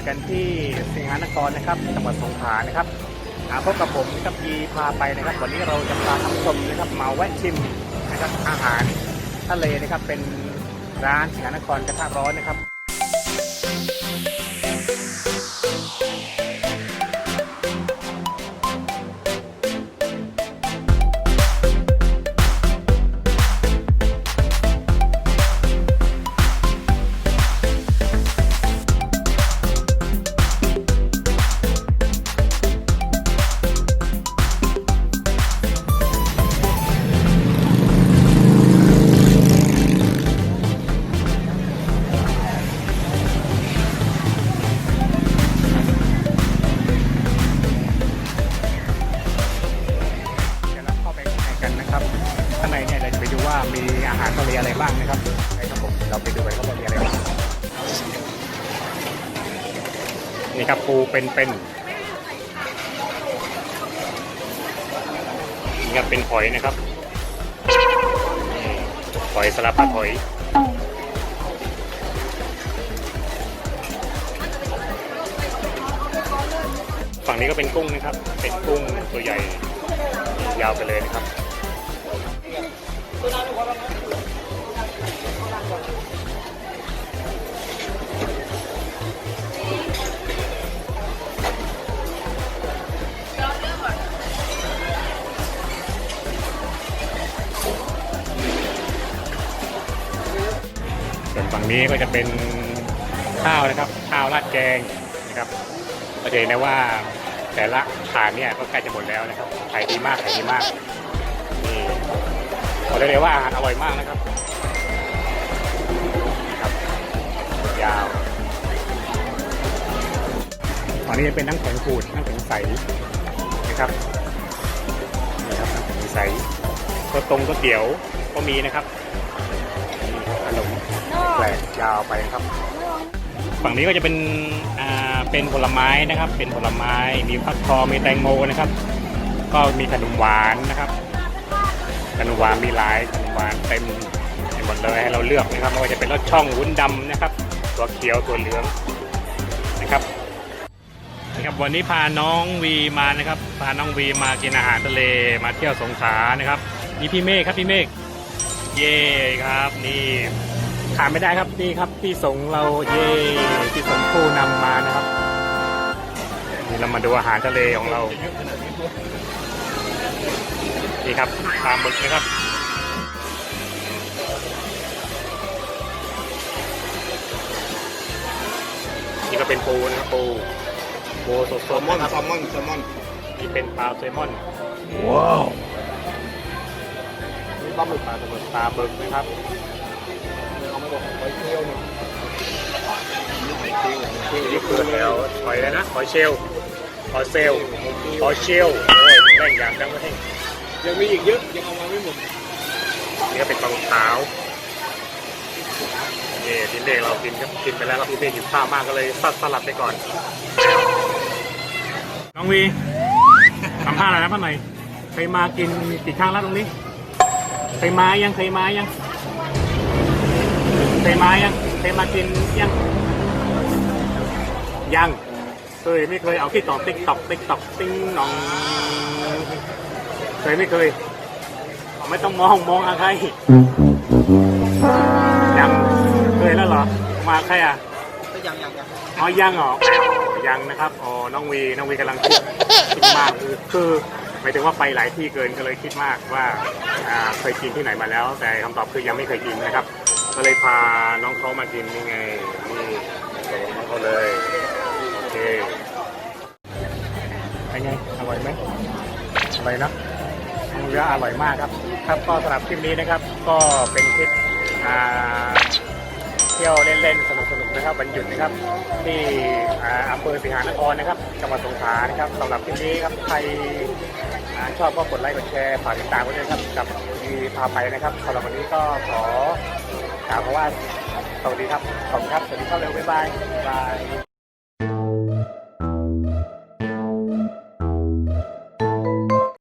อกันที่สิงหานครนะครับจังหวัดสงขลานะครับพบกับผมนะครับยีพาไปนะครับ วันนี้เราจะพาท่านชมนะครับมาแวะชิมนะครับอาหารทะเลนะครับเป็นร้านสิงหานครกระทะร้อนนะครับ มีอาหารทะเลอะไรบ้างนะครับไปครับผมเราไปดูกันว่ามีอะไรบ้างนี่ครับปูเป็นเป็นนี่ครับเป็นหอยนะครับหอยสลับผัดหอยฝั่งนี้ก็เป็นกุ้งนะครับ เป็นกุ้งตัวใหญ่ยาวไปเลยนะครับ ส่วนฝั่งนี้ก็จะเป็นข้าวนะครับ ข้าวราดแกงนะครับก็จะเห็นได้ว่าแต่ละถาดเนี่ยก็ใกล้จะหมดแล้วนะครับขายดีมากขายดีมากนี่บอกได้เลยว่าอาหารอร่อยมากนะครับครับยาวฝั่งนี้จะเป็นน้ำแข็งขูดน้ำแข็งใสนะครับนี่ครับน้ำแข็งใสก็ตรงก็เตี๋ยวก็มีนะครับ ปลกยาวไปครับ ฝั่งนี้ก็จะเป็นอ่าเป็นผลไม้นะครับ เป็นผลไม้มีฟักทองมีแตงโมนะครับ ก็มีขนมหวานนะครับขนมหวานมีหลายขนมหวานเต็มไปหมดเลยให้เราเลือกนะครับไม่ว่าจะเป็นรสช่องวุ้นดำนะครับ ตัวเขียวตัวเหลืองนะครับนะครับวันนี้พาน้องวีมานะครับ พาน้องวีมากินอาหารทะเลมาเที่ยวสงขลานะครับนี่พี่เมฆครับพี่เมฆเย่ครับนี่ ขาดไม่ได้ครับนี่ครับพี่สงเราเย่พี่สงผู้นำมานะครับนี่เรามาดูอาหารทะเลของเรานี่ครับปลาหมึกนะครับนี่ก็เป็นปูนะครับปูปูสแซดลๆมอนนะครับแซลมอนแซลมอนนี่เป็นปลาแซลมอนว้าวนี่ปลาหมึกปลาหมึกปลาบึกนะครับ นึ่งนี่ไข่เที่ยวเที่ยนี่คือแล้วหอยแล้วนะหอยเชลลหอยเซลลหอยเชลลโอ้ยแรงยางดังไม่ให้ยังมีอีกเยอะยังเอามาไม่หมดนี่ก็เป็นปลาหมึกขาวนี่พี่เมฆเรากินครับกินไปแล้วครับพี่เมฆหิวข้าวมากก็เลยสัดสลัดไปก่อน น้องวีทำท่าอะไรนะพ่อหน่อยเคยมากินกี่ครั้งแล้วตรงนี้เคยมายังเคยมายัง เคยมายังเคยมากินยังยังเคยไม่เคยเอาที่ตอกติ๊กตอกติ๊กตอกติ้งหนองเคยไม่เคย ไม่ต้องมองมองอะไรยังเคยแล้วเหรอ มาใครอะก็ยังยังยังอ๋อยังเหรอยังนะครับอ๋อน้องวีน้องวีกำลังคิดคิดมากคือคือหมายถึงว่าไปหลายที่เกินก็เลยคิดมากว่าอ่าเคยกินที่ไหนมาแล้ว แต่คำตอบคือยังไม่เคยกินนะครับ ก็เลยพาน้องเขามากินนี่ไงนี่ส่งน้องเขาเลยโอเคเป็นไงอร่อยไหมอร่อยนะเนื้ออร่อยมากครับ ครับก็สำหรับคลิปนี้นะครับ ก็เป็นคลิปเที่ยวเล่นๆสนุกๆนะครับวันหยุดนะครับ ที่อำเภอสิงหานครนะครับจังหวัดสงขลานะครับสำหรับคลิปนี้ครับใครอชอบก็กดไลค์กดแชร์ฝากติดตามไว้ด้วยครับกับมีพาไปนะครับสำหรับวันนี้ก็ขอ กล่าวคำว่าสวัสดีครับ ขอบคุณครับ สวัสดีครับเร็วบ๊ายบายบ๊ายบาย